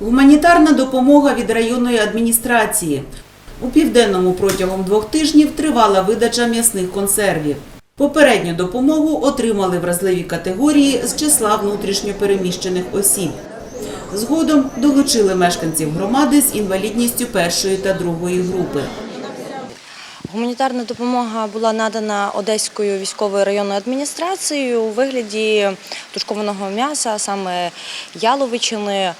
Гуманітарна допомога від районної адміністрації. У південному протягом двох тижнів тривала видача м'ясних консервів. Попередню допомогу отримали вразливі категорії з числа внутрішньопереміщених осіб. Згодом долучили мешканців громади з інвалідністю першої та другої групи. Гуманітарна допомога була надана Одеською військовою районною адміністрацією у вигляді тушкованого м'яса, саме яловичини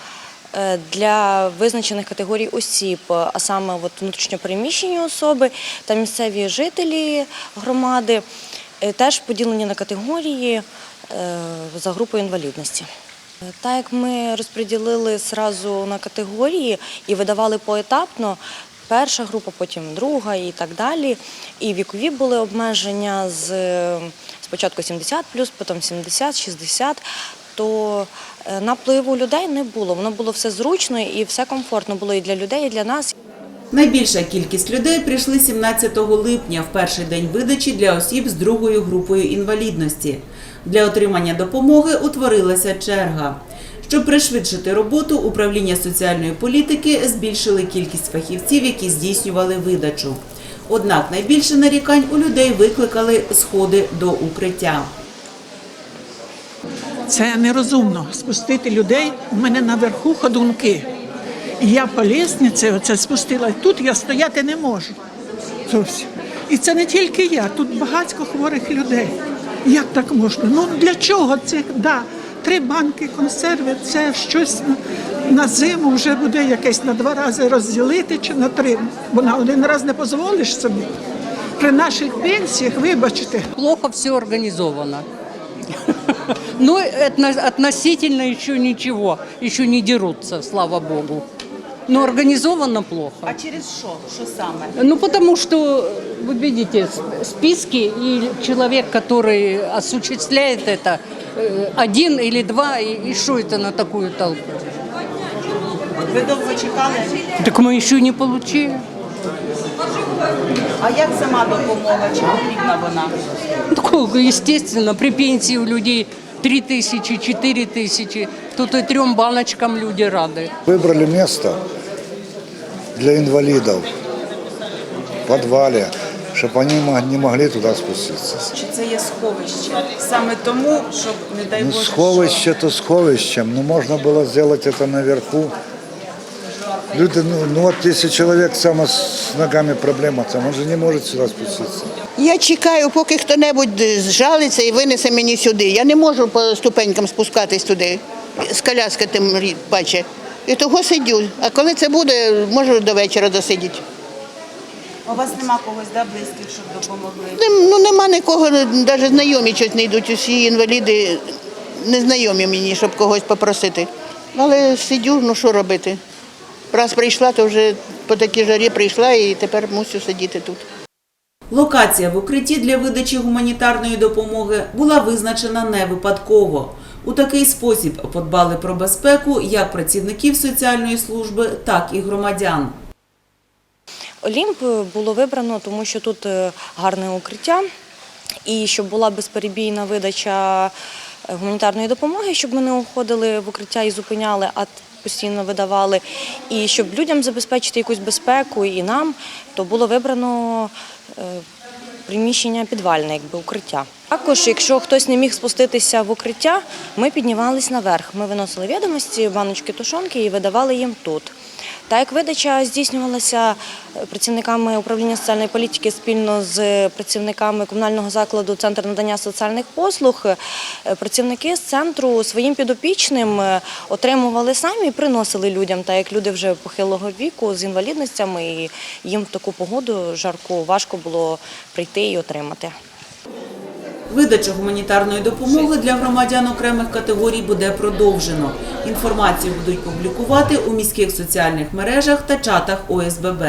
для визначених категорій осіб, а саме от внутрішньопереміщені особи та місцеві жителі громади, е, теж поділені на категорії е, за групою інвалідності. Так як ми розподілили зразу на категорії і видавали поетапно, перша група, потім друга і так далі. І вікові були обмеження з е, спочатку 70 потім 70, 60, то е, напливу людей не було. Воно було все зручно і все комфортно було і для людей, і для нас. Найбільша кількість людей прийшли 17 липня в перший день видачі для осіб з другою групою інвалідності. Для отримання допомоги утворилася черга. Щоб пришвидшити роботу, управління соціальної політики збільшили кількість фахівців, які здійснювали видачу. Однак найбільше нарікань у людей викликали сходи до укриття. Це нерозумно спустити людей. У мене наверху ходунки. І я по лісниці оце спустила. Тут я стояти не можу. Зовсім. І це не тільки я, тут багатько хворих людей. Як так можна? Ну для чого це? Да, три банки консерви це щось на- зиму вже буде якесь на два рази розділити чи на три. Бо на один раз не дозволиш собі. При наших пенсіях, вибачте, плохо все организовано. Но отно- относительно еще ничего, еще не дерутся, слава богу. Но организовано плохо. А через що? Що саме? Ну, потому что, вы видите, списки, и человек, который осуществляет это, э, один или два, и, и что это на такую толпу? Ви довго чекали? Так мы еще не получили. А як сама допомога? Чи потрібна вона? Такое, естественно, при пенсии у людей 3 тысячи, 4 тысячи, тут и трем баночкам люди рады. Выбрали место для инвалидов в подвале, чтобы они мо- не могли туда спуститься. Чи це є сховище? Саме тому, щоб не дай Ну, Боже. сховище то сховищем, но можно было сделать это наверху. Люди, ну, ну вот если человек сам с ногами проблема, там он же не может сюда спуститься. Я чекаю, поки хто-небудь зжалиться і винесе мені сюди. Я не можу по ступенькам спускатись туди, з коляски тим паче. І того сидю. А коли це буде, можу до вечора досидіти. У вас нема когось да, близьких, щоб допомогли? Нем- Ну нема нікого, навіть знайомі щось не йдуть. Усі інваліди незнайомі мені, щоб когось попросити. Але сидю, ну що робити? Раз прийшла, то вже по такій жарі прийшла і тепер мусю сидіти тут. Локація в укритті для видачі гуманітарної допомоги була визначена не випадково. У такий спосіб подбали про безпеку як працівників соціальної служби, так і громадян. Олімп було вибрано, тому що тут е, гарне укриття, і щоб була безперебійна видача гуманітарної допомоги, щоб ми не уходили в укриття і зупиняли, а постійно видавали. І щоб людям забезпечити якусь безпеку і нам, то було вибрано е, приміщення підвальне, якби укриття. Також, якщо хтось не міг спуститися в укриття, ми піднімались наверх. Ми виносили відомості, баночки тушонки і видавали їм тут. Так як видача здійснювалася е, працівниками управління соціальної політики спільно з працівниками комунального закладу Центр надання соціальних послуг, е, працівники з центру своїм підопічним е, отримували самі і приносили людям, так як люди вже похилого віку з інвалідностями, і їм в таку погоду жарку важко було прийти і отримати. Видачу гуманітарної допомоги для громадян окремих категорій буде продовжено. Інформацію будуть публікувати у міських соціальних мережах та чатах ОСББ.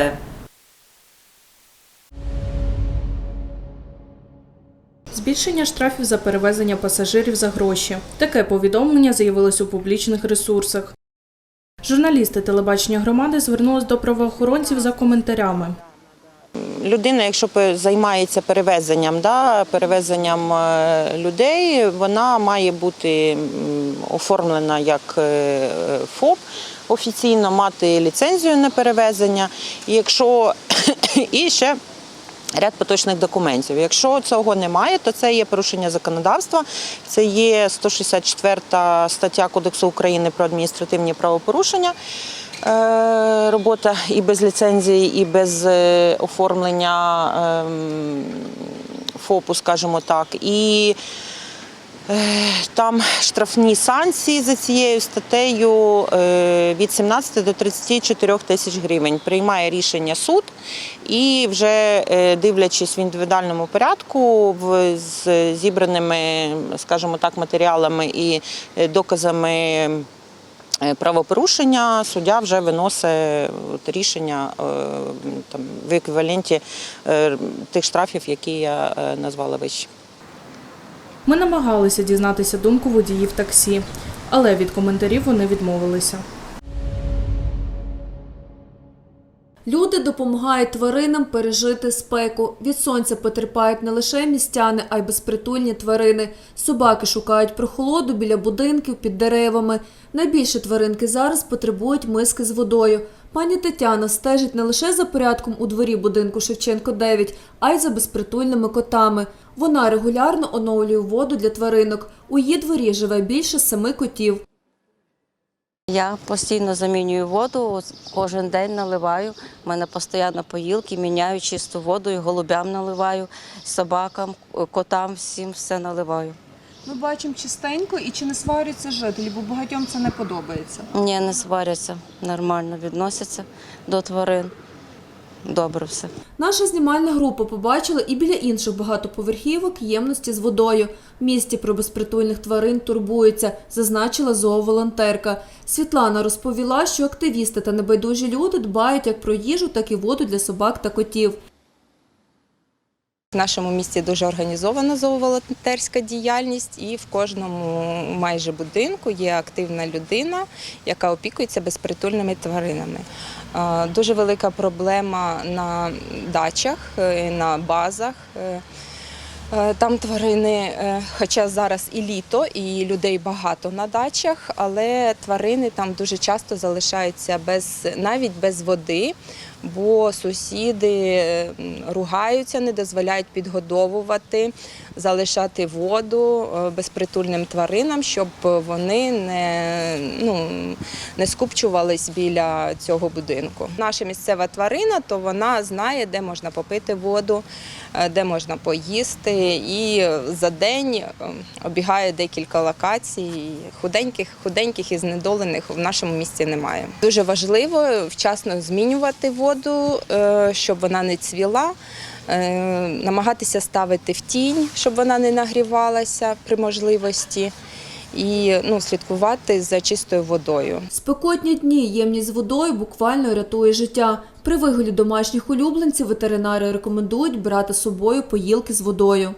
Збільшення штрафів за перевезення пасажирів за гроші. Таке повідомлення з'явилось у публічних ресурсах. Журналісти телебачення громади звернулись до правоохоронців за коментарями. Людина, якщо займається перевезенням, да, перевезенням е, людей, вона має бути оформлена як е, ФОП офіційно, мати ліцензію на перевезення. І якщо і ще ряд поточних документів. Якщо цього немає, то це є порушення законодавства. Це є 164 стаття Кодексу України про адміністративні правопорушення. Е, Робота і без ліцензії, і без е, оформлення ем, ФОПу, скажімо так. І Е, Там штрафні санкції за цією статтею від 17 до 34 тисяч гривень. Приймає рішення суд і вже дивлячись в індивідуальному порядку з зібраними, скажімо так, матеріалами і доказами. Е, Правопорушення суддя вже виносить рішення е, там, в еквіваленті е, тих штрафів, які я назвала вище. Ми намагалися дізнатися думку водіїв таксі, але від коментарів вони відмовилися. Люди допомагають тваринам пережити спеку. Від сонця потерпають не лише містяни, а й безпритульні тварини. Собаки шукають прохолоду біля будинків під деревами. Найбільше тваринки зараз потребують миски з водою. Пані Тетяна стежить не лише за порядком у дворі будинку Шевченко 9, а й за безпритульними котами. Вона регулярно оновлює воду для тваринок. У її дворі живе більше семи котів. Я постійно замінюю воду, кожен день наливаю. У мене постійно поїлки, міняю чисту воду, і голубям наливаю, собакам, котам, всім все наливаю. Ми бачимо чистенько і чи не сваряться жителі, бо багатьом це не подобається. Ні, не сваряться, нормально відносяться до тварин. Добре все. Наша знімальна група побачила і біля інших багатоповерхівок ємності з водою. В місті про безпритульних тварин турбуються, зазначила зооволонтерка. Світлана розповіла, що активісти та небайдужі люди дбають як про їжу, так і воду для собак та котів. В нашому місті дуже організована зооволонтерська діяльність, і в кожному майже будинку є активна людина, яка опікується безпритульними тваринами. Дуже велика проблема на дачах, е, на базах. Е, е, Там тварини, хоча зараз і літо, і людей багато на дачах, але тварини там дуже часто залишаються без навіть без води, бо сусіди ругаються, не дозволяють підгодовувати, залишати воду е, безпритульним тваринам, щоб вони не, ну, не скупчувались біля цього будинку. Наша місцева тварина, то вона знає, де можна попити воду, е, де можна поїсти, і за день е, обігає декілька локацій. Худеньких, худеньких і знедолених в нашому місті немає. Дуже важливо вчасно змінювати воду, е, щоб вона не цвіла. е, Намагатися ставити в тінь, щоб вона не нагрівалася при можливості, і ну, слідкувати за чистою водою. Спекотні дні ємність з водою буквально рятує життя. При виголі домашніх улюбленців ветеринари рекомендують брати з собою поїлки з водою.